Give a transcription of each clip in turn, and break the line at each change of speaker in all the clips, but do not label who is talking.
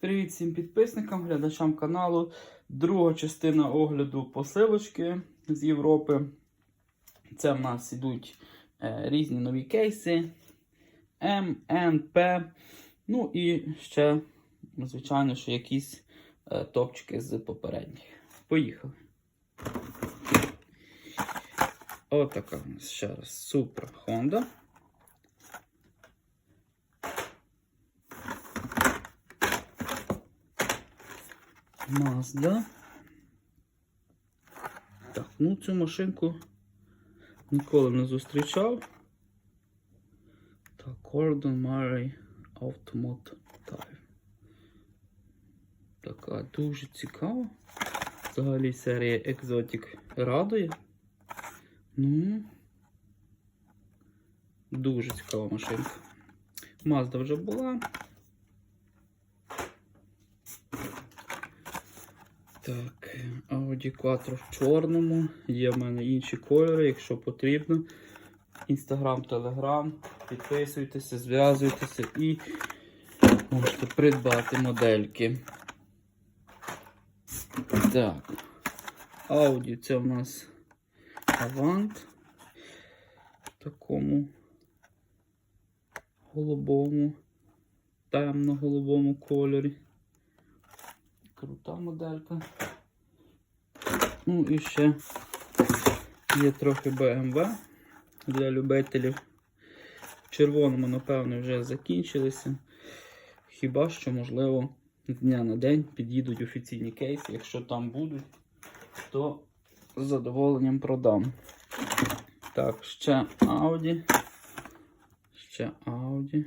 Привіт всім підписникам, глядачам каналу. Друга частина огляду посилочки з Європи. Це в нас ідуть е, різні нові кейси М, Н, П. Ну і ще, звичайно, що якісь е, топчики з попередніх. Поїхали. Отака у нас ще раз супер Honda. Mazda. Так, ну цю машинку ніколи не зустрічав. Так, Gordon Murray Automotive. Така дуже цікава. Взагалі серія Exotic радує. Ну, дуже цікава машинка. Mazda вже була. Так, Audi Quattro в чорному. Є в мене інші кольори, якщо потрібно. Інстаграм, Телеграм. Підписуйтеся, зв'язуйтеся і можете придбати модельки. Так. Audi це у нас Avant. В такому голубому, темно-голубому кольорі. Крута моделька. Ну і ще є трохи BMW для любителів. В червоному, напевно, вже закінчилися. Хіба що, можливо, з дня на день під'їдуть офіційні кейси. Якщо там будуть, то з задоволенням продам. Так, ще Audi. Ще Audi.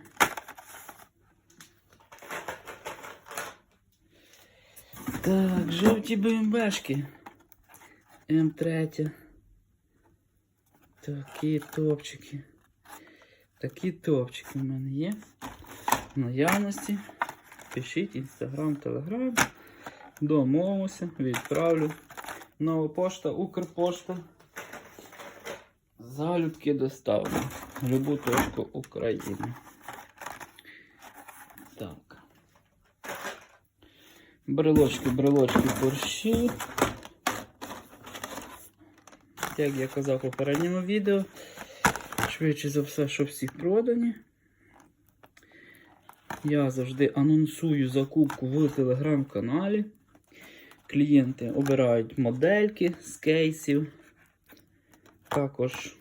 Так, жовті БМВшки. М3. Такі топчики. Такі топчики в мене є. В наявності. Пишіть інстаграм, телеграм. Домовимося, відправлю. Нова пошта, Укрпошта. Залюбки доставлю. Любу точку України. Так. Брелочки, брелочки, борщі. Як я казав в попередньому відео, швидше за все, що всі продані. Я завжди анонсую закупку в телеграм-каналі. Клієнти обирають модельки з кейсів. Також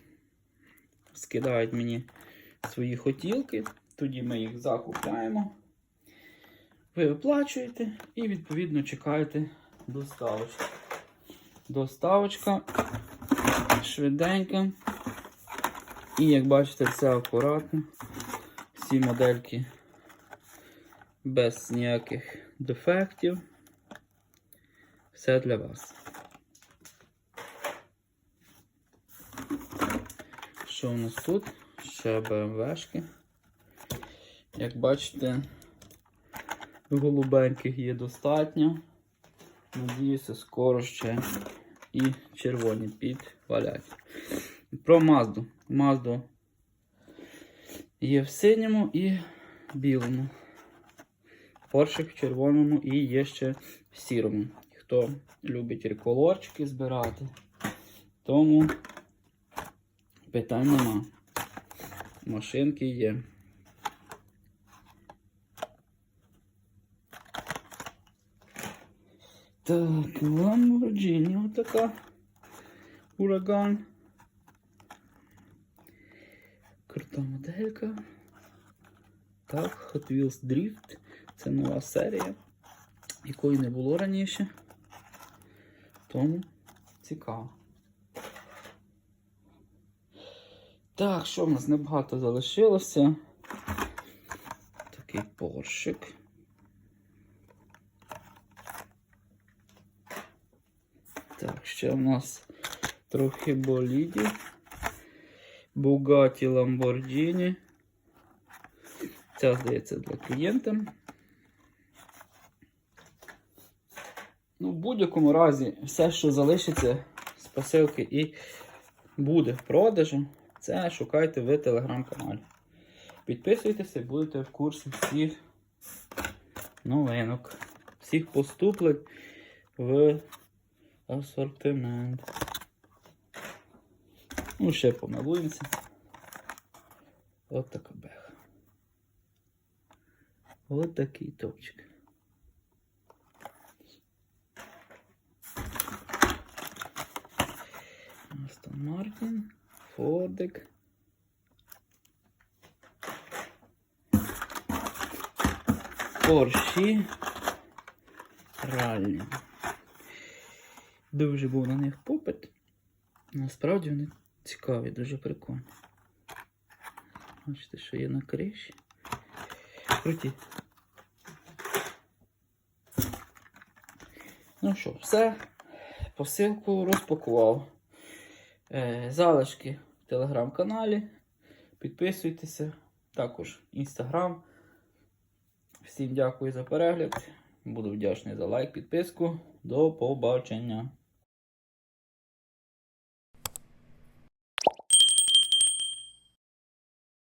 скидають мені свої хотілки, тоді ми їх закупляємо. Ви оплачуєте і відповідно чекаєте доставочки. Доставочка швиденька. І як бачите, все акуратно. Всі модельки без ніяких дефектів. Все для вас. Що у нас тут? Ще БМВшки. Як бачите, голубеньких є достатньо. Надіюся, скоро ще і червоні підвалять. Про Мазду. Мазду є в синьому і білому. Поршик в червоному і є ще в сірому. Хто любить реколорчики збирати, тому питань нема. Машинки є. Так, Lamborghini вот така. Ураган. Крута моделька. Так, Hot Wheels Drift. Це нова серія, якої не було раніше. Тому цікаво. Так, що в нас небагато залишилося? Такий поршик. Так, ще в нас трохи болідів. Bugatti Lamborghini. Ця, здається, для клієнта. Ну, в будь-якому разі, все, що залишиться з посилки і буде в продажу, це шукайте в телеграм-каналі. Підписуйтеся будете в курсі всіх новинок. Всіх поступлень в асортимент. Ну, ще помилуємося. От така беха. От такий топчик. Астон Мартін, Фордик. Порші. Раллі. Дуже був на них попит. Насправді вони цікаві, дуже прикольні. Бачите, що є на криші. Круті. Ну що, все. Посилку розпакував. Е, залишки в телеграм-каналі. Підписуйтеся. Також інстаграм. Всім дякую за перегляд. Буду вдячний за лайк, підписку. До побачення.